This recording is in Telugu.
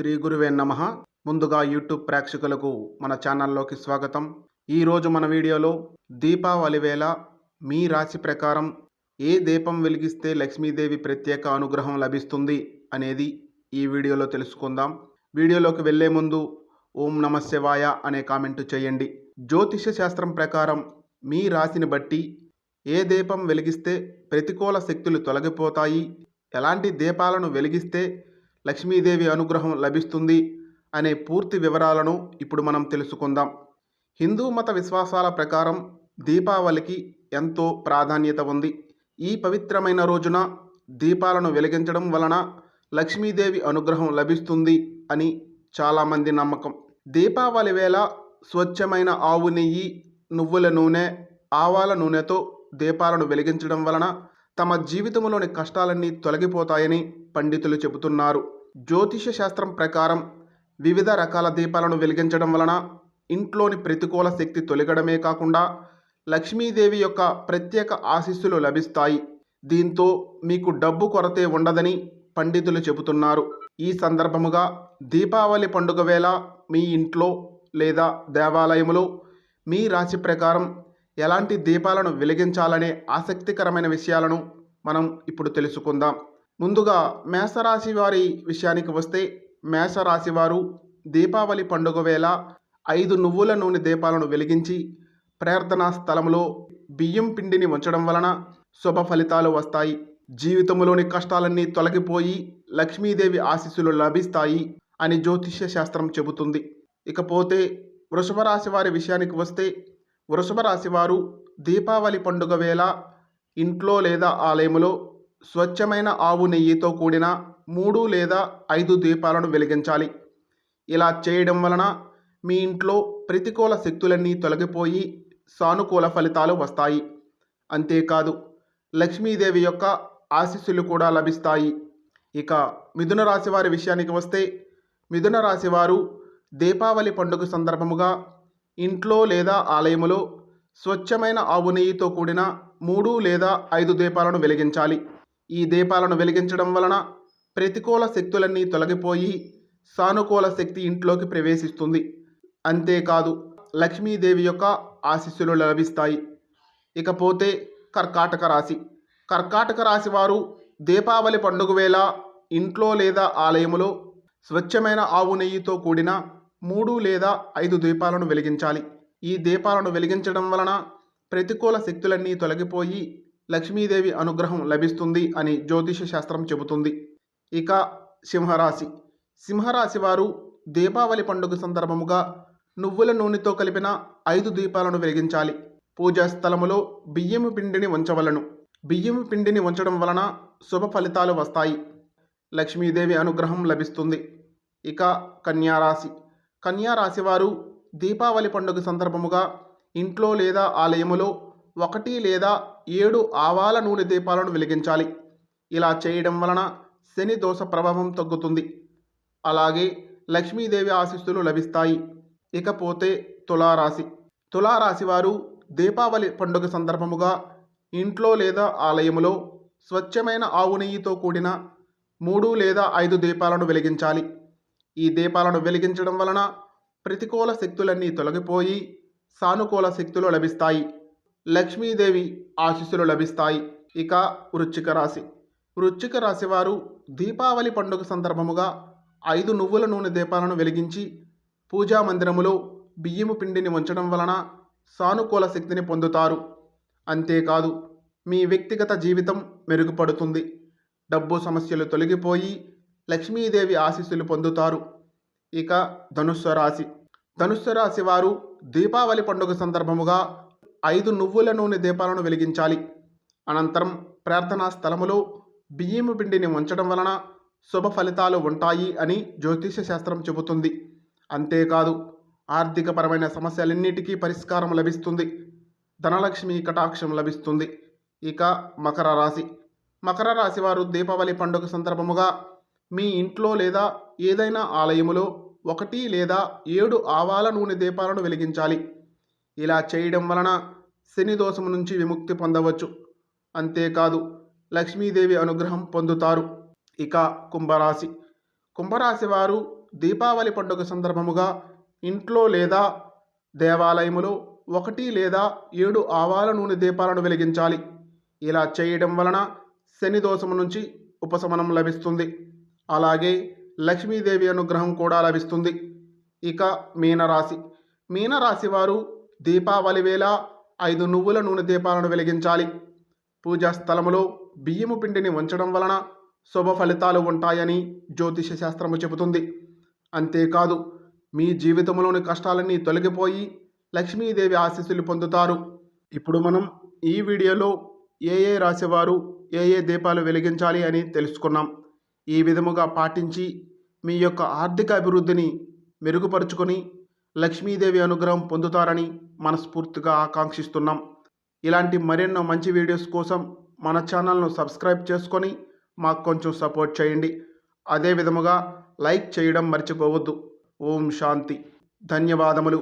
శ్రీ గురువే నమ. ముందుగా యూట్యూబ్ ప్రేక్షకులకు మన ఛానల్లోకి స్వాగతం. ఈరోజు మన వీడియోలో దీపావళి వేళ మీ రాశి ప్రకారం ఏ దీపం వెలిగిస్తే లక్ష్మీదేవి ప్రత్యేక అనుగ్రహం లభిస్తుంది అనేది ఈ వీడియోలో తెలుసుకుందాం. వీడియోలోకి వెళ్ళే ముందు ఓం నమ శివాయ అనే కామెంటు చేయండి. జ్యోతిష శాస్త్రం ప్రకారం మీ రాశిని బట్టి ఏ దీపం వెలిగిస్తే ప్రతికూల శక్తులు తొలగిపోతాయి? ఎలాంటి దీపాలను వెలిగిస్తే లక్ష్మీదేవి అనుగ్రహం లభిస్తుంది అనే పూర్తి వివరాలను ఇప్పుడు మనం తెలుసుకుందాం. హిందూ మత విశ్వాసాల ప్రకారం దీపావళికి ఎంతో ప్రాధాన్యత ఉంది. ఈ పవిత్రమైన రోజున దీపాలను వెలిగించడం వలన లక్ష్మీదేవి అనుగ్రహం లభిస్తుంది అని చాలామంది నమ్మకం. దీపావళి వేళ స్వచ్ఛమైన ఆవు నెయ్యి నువ్వుల నూనె ఆవాల నూనెతో దీపాలను వెలిగించడం వలన తమ జీవితంలోని కష్టాలన్నీ తొలగిపోతాయని పండితులు చెబుతున్నారు. జ్యోతిష శాస్త్రం ప్రకారం వివిధ రకాల దీపాలను వెలిగించడం వలన ఇంట్లోని ప్రతికూల శక్తి తొలగడమే కాకుండా లక్ష్మీదేవి యొక్క ప్రత్యేక ఆశీస్సులు లభిస్తాయి. దీంతో మీకు డబ్బు కొరతే ఉండదని పండితులు చెబుతున్నారు. ఈ సందర్భముగా దీపావళి పండుగ వేళ మీ ఇంట్లో లేదా దేవాలయములో మీ రాశి ప్రకారం ఎలాంటి దీపాలను వెలిగించాలనే ఆసక్తికరమైన విషయాలను మనం ఇప్పుడు తెలుసుకుందాం. ముందుగా మేషరాశి వారి విషయానికి వస్తే మేషరాశి వారు దీపావళి పండుగ వేళ ఐదు నువ్వుల నూనె దీపాలను వెలిగించి ప్రార్థనా స్థలంలో బియ్యం పిండిని ఉంచడం వలన శుభ ఫలితాలు వస్తాయి. జీవితంలోని కష్టాలన్నీ తొలగిపోయి లక్ష్మీదేవి ఆశీస్సులు లభిస్తాయి అని జ్యోతిష్య శాస్త్రం చెబుతుంది. ఇకపోతే వృషభ రాశి వారి విషయానికి వస్తే వృషభ రాశివారు దీపావళి పండుగ వేళ ఇంట్లో లేదా ఆలయములో స్వచ్ఛమైన ఆవు నెయ్యితో కూడిన మూడు లేదా ఐదు దీపాలను వెలిగించాలి. ఇలా చేయడం వలన మీ ఇంట్లో ప్రతికూల శక్తులన్నీ తొలగిపోయి సానుకూల ఫలితాలు వస్తాయి. అంతేకాదు లక్ష్మీదేవి యొక్క ఆశీస్సులు కూడా లభిస్తాయి. ఇక మిథున రాశి వారి విషయానికి వస్తే మిథున రాశి వారు దీపావళి పండుగ సందర్భముగా ఇంట్లో లేదా ఆలయములో స్వచ్ఛమైన ఆవు నెయ్యితో కూడిన మూడు లేదా ఐదు దీపాలను వెలిగించాలి. ఈ దీపాలను వెలిగించడం వలన ప్రతికూల శక్తులన్నీ తొలగిపోయి సానుకూల శక్తి ఇంట్లోకి ప్రవేశిస్తుంది. అంతేకాదు లక్ష్మీదేవి యొక్క ఆశీస్సులు లభిస్తాయి. ఇకపోతే కర్కాటక రాశి. కర్కాటక రాశి వారు దీపావళి పండుగ వేళ ఇంట్లో లేదా ఆలయములో స్వచ్ఛమైన ఆవు నెయ్యితో కూడిన మూడు లేదా ఐదు దీపాలను వెలిగించాలి. ఈ దీపాలను వెలిగించడం వలన ప్రతికూల శక్తులన్నీ తొలగిపోయి లక్ష్మీదేవి అనుగ్రహం లభిస్తుంది అని జ్యోతిష శాస్త్రం చెబుతుంది. ఇక సింహరాశి. సింహరాశి వారు దీపావళి పండుగ సందర్భముగా నువ్వుల నూనెతో కలిపిన ఐదు దీపాలను వెలిగించాలి. పూజా స్థలములో బియ్యము పిండిని ఉంచవలను బియ్యము పిండిని ఉంచడం వలన శుభ ఫలితాలు వస్తాయి. లక్ష్మీదేవి అనుగ్రహం లభిస్తుంది. ఇక కన్యారాశి. కన్యా రాశివారు దీపావళి పండుగ సందర్భముగా ఇంట్లో లేదా ఆలయములో ఒకటి లేదా ఏడు ఆవాల నూనె దీపాలను వెలిగించాలి. ఇలా చేయడం వలన శని దోష ప్రభావం తగ్గుతుంది. అలాగే లక్ష్మీదేవి ఆశీస్సులు లభిస్తాయి. ఇకపోతే తులారాశి. తులారాశి వారు దీపావళి పండుగ సందర్భముగా ఇంట్లో లేదా ఆలయములో స్వచ్ఛమైన ఆవు నెయ్యితో కూడిన మూడు లేదా ఐదు దీపాలను వెలిగించాలి. ఈ దీపాలను వెలిగించడం వలన ప్రతికూల శక్తులన్నీ తొలగిపోయి సానుకూల శక్తులు లభిస్తాయి. లక్ష్మీదేవి ఆశీస్సులు లభిస్తాయి. ఇక వృచ్చిక రాశి. వృచ్చిక రాశి వారు దీపావళి పండుగ సందర్భముగా ఐదు నువ్వుల నూనె దీపాలను వెలిగించి పూజా మందిరములో బియ్యము పిండిని ఉంచడం వలన సానుకూల శక్తిని పొందుతారు. అంతేకాదు మీ వ్యక్తిగత జీవితం మెరుగుపడుతుంది. డబ్బు సమస్యలు తొలగిపోయి లక్ష్మీదేవి ఆశీస్సులు పొందుతారు. ఇక ధనుస్సు రాశి. ధనుస్సు రాశి వారు దీపావళి పండుగ సందర్భముగా ఐదు నువ్వుల నూనె దీపాలను వెలిగించాలి. అనంతరం ప్రార్థనా స్థలములో బియ్యము పిండిని ఉంచడం వలన శుభ ఫలితాలు ఉంటాయి అని జ్యోతిష శాస్త్రం చెబుతుంది. అంతేకాదు ఆర్థికపరమైన సమస్యలన్నిటికీ పరిష్కారం లభిస్తుంది. ధనలక్ష్మి కటాక్షం లభిస్తుంది. ఇక మకర రాశి. మకర రాశి వారు దీపావళి పండుగ సందర్భముగా మీ ఇంట్లో లేదా ఏదైనా ఆలయములో ఒకటి లేదా ఏడు ఆవాల నూనె దీపాలను వెలిగించాలి. ఇలా చేయడం వలన శని దోషం నుంచి విముక్తి పొందవచ్చు. అంతేకాదు లక్ష్మీదేవి అనుగ్రహం పొందుతారు. ఇక కుంభరాశి. కుంభరాశి వారు దీపావళి పండుగ సందర్భముగా ఇంట్లో లేదా దేవాలయములో ఒకటి లేదా ఏడు ఆవాల నూనె దీపాలను వెలిగించాలి. ఇలా చేయడం వలన శని దోషము నుంచి ఉపశమనం లభిస్తుంది. అలాగే లక్ష్మీదేవి అనుగ్రహం కూడా లభిస్తుంది. ఇక మీనరాశి. మీనరాశి వారు దీపావళి వేళ ఐదు నువ్వుల నూనె దీపాలను వెలిగించాలి. పూజా స్థలములో బియ్యము పిండిని ఉంచడం వలన శుభ ఫలితాలు ఉంటాయని జ్యోతిష శాస్త్రము చెబుతుంది. అంతేకాదు మీ జీవితంలోని కష్టాలన్నీ తొలగిపోయి లక్ష్మీదేవి ఆశీస్సులు పొందుతారు. ఇప్పుడు మనం ఈ వీడియోలో ఏ ఏ రాశివారు ఏ ఏ దీపాలు వెలిగించాలి అని తెలుసుకున్నాం. ఈ విధముగా పాటించి మీ యొక్క ఆర్థిక అభివృద్ధిని మెరుగుపరుచుకొని లక్ష్మీదేవి అనుగ్రహం పొందుతారని మనస్ఫూర్తిగా ఆకాంక్షిస్తున్నాం. ఇలాంటి మరెన్నో మంచి వీడియోస్ కోసం మన ఛానల్ను సబ్స్క్రైబ్ చేసుకొని మాకు కొంచెం సపోర్ట్ చేయండి. అదే విధముగా లైక్ చేయడం మర్చిపోవద్దు. ఓం శాంతి. ధన్యవాదములు.